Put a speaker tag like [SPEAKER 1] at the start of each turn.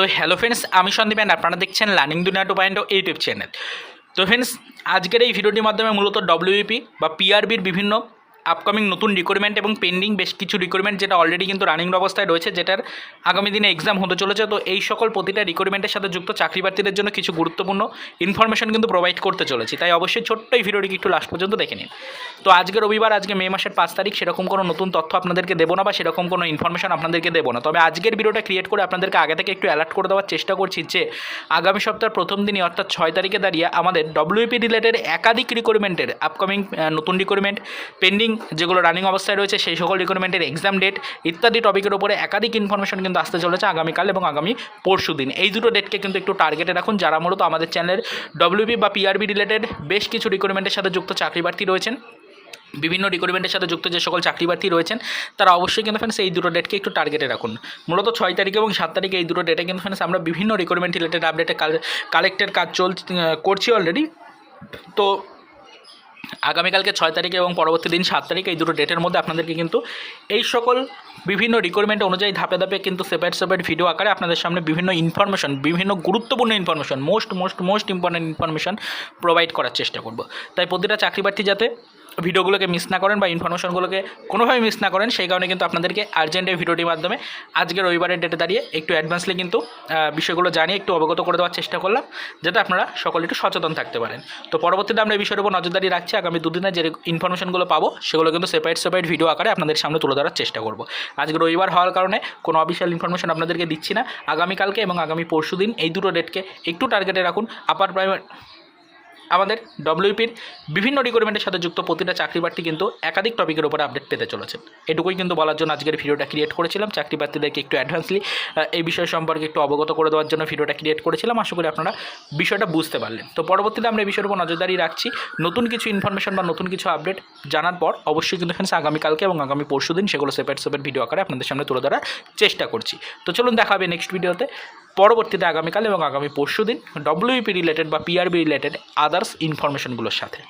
[SPEAKER 1] তো hello friends আমি Sandeep and আপনারা দেখছেন learning Duniya two point YouTube channel তো ফ্রেন্ডস আজকের এই ভিডিওটির মাধ্যমে মূলত ডব্লিউপি বা পিআরবির বিভিন্ন আপকামিং নতুন রিকোয়ারমেন্ট এবং পেন্ডিং বেশ কিছু রিকোয়ারমেন্ট যেটা অলরেডি কিন্তু রানিং অবস্থায় রয়েছে, যেটার আগামী দিনে এক্সাম হতে চলেছে। তো এই সকল প্রতিটা রিকোয়ারমেন্টের সাথে যুক্ত চাকরি প্রার্থীদের জন্য কিছু গুরুত্বপূর্ণ ইনফরমেশন কিন্তু প্রোভাইড করতে চলেছি। তাই অবশ্যই ছোট্ট এই ভিডিওটিকে একটু লাস্ট পর্যন্ত দেখে নিন। তো আজকে রবিবার, আজকে মে মাসের পাঁচ তারিখ, সেরকম কোনো নতুন তথ্য আপনাদেরকে দেবো না বা সেরকম কোনো ইনফরমেশন আপনাদেরকে দেবো না। তবে আজকের ভিডিওটা ক্রিয়েট করে আপনাদেরকে আগে থেকে একটু অ্যালার্ট করে দেওয়ার চেষ্টা করছি যে, আগামী সপ্তাহের প্রথম দিনই অর্থাৎ ছয় তারিখে দাঁড়িয়ে আমাদের ডব্লিউপি রিলেটেড একাধিক রিকোয়ারমেন্টের আপকামিং নতুন রিকোয়ারমেন্ট পেন্ডিং যেগুলো রানিং অবস্থায় রয়েছে, সেই সকল রিকোয়ারমেন্টের এক্সাম ডেট ইত্যাদি টপিকের উপরে একাধিক ইনফরমেশন কিন্তু আসতে চলেছে আগামীকাল এবং আগামী পরশু দিন। এই দুটো ডেটকে কিন্তু একটু টার্গেটে রাখুন যারা মূলত আমাদের চ্যানেলের ডব্লিউবি বা পিআরবি রিলেটেড বেশ কিছু রিকোয়ারমেন্টের সাথে যুক্ত চাকরি প্রার্থী রয়েছেন। বিভিন্ন রিকোয়ারমেন্টের সাথে যুক্ত যে সকল চাকরি প্রার্থী রয়েছেন, তারা অবশ্যই কিন্তু ফ্রেন্ডস এই দুটো ডেটকে একটু টার্গেটে রাখুন। মূলত ছয় তারিখ এবং সাত তারিখে এই দুটো ডেটে কিন্তু ফ্রেন্ডস আমরা বিভিন্ন রিকোয়ারমেন্ট রিলেটেড আপডেটে কালেক্টের কাজ চল করছি অলরেডি তো আগামীকালকে ছয় তারিখ এবং পরবর্তী দিন সাত তারিখ, এই দুটো ডেটের মধ্যে আপনাদেরকে কিন্তু এই সকল বিভিন্ন রিকোয়ারমেন্ট অনুযায়ী ধাপে ধাপে কিন্তু সেপারেট সেপারেট ভিডিও আকারে আপনাদের সামনে বিভিন্ন ইনফরমেশন বিভিন্ন গুরুত্বপূর্ণ information most most most important information provide করার চেষ্টা করব। তাই প্রতিটা চাকরি প্রার্থী যাতে ভিডিওগুলোকে মিস না করেন বা ইনফরমেশনগুলোকে কোনোভাবে মিস না করেন, সেই কারণে কিন্তু আপনাদেরকে আর্জেন্ট এই ভিডিওটির মাধ্যমে আজকে রবিবারের ডেটে দাঁড়িয়ে একটু অ্যাডভান্সলি কিন্তু বিষয়গুলো জানিয়ে একটু অবগত করে দেওয়ার চেষ্টা করলাম, যাতে আপনারা সকলে একটু সচেতন থাকতে পারেন। তো পরবর্তীতে আমরা এই বিষয়ের উপর নজরদারি রাখছি, আগামী দুদিনে যে ইনফরমেশনগুলো পাবো, সেগুলো কিন্তু সেপারেট সেপারেট ভিডিও আকারে আপনাদের সামনে তুলে ধরার চেষ্টা করব। আজকে রবিবার হওয়ার কারণে কোনো অফিসিয়াল ইনফরমেশন আপনাদেরকে দিচ্ছি না। আগামীকালকে এবং আগামী পরশু দিন এই দুটো ডেটকে একটু টার্গেটে রাখুন আপার প্রাইমারি আমাদের ডব্লিউপির বিভিন্ন রিকোয়ারমেন্টের সাথে যুক্ত প্রতিটা চাকরি প্রার্থী কিন্তু একাধিক টপিকের উপরে আপডেট পেতে চলেছে এটুকুই কিন্তু বলার জন্য আজকের ভিডিওটা ক্রিয়েট করেছিলাম। চাকরি প্রার্থীদেরকে একটু অ্যাডভান্সলি এই বিষয় সম্পর্কে একটু অবগত করে দেওয়ার জন্য ভিডিওটা ক্রিয়েট করেছিলাম। আশা করি আপনারা বিষয়টা বুঝতে পারলেন। তো পরবর্তীতে আমরা এই বিষয়ের উপর নজরদারি রাখছি। নতুন কিছু ইনফরমেশন বা নতুন কিছু আপডেট জানার পর অবশ্যই কিন্তু ফ্রেন্ডস আগামীকালকে এবং আগামী পরশু দিন সেগুলো সেপারেট সেপারেট ভিডিও আকারে আপনাদের সামনে তুলে ধরার চেষ্টা করছি। তো চলুন দেখা হবে নেক্সট ভিডিওতে পরবর্তীতে আগামীকাল এবং আগামী পরশু দিন ডব্লিউপি রিলেটেড বা পিআরবি রিলেটেড আদার্স ইনফরমেশনগুলোর সাথে।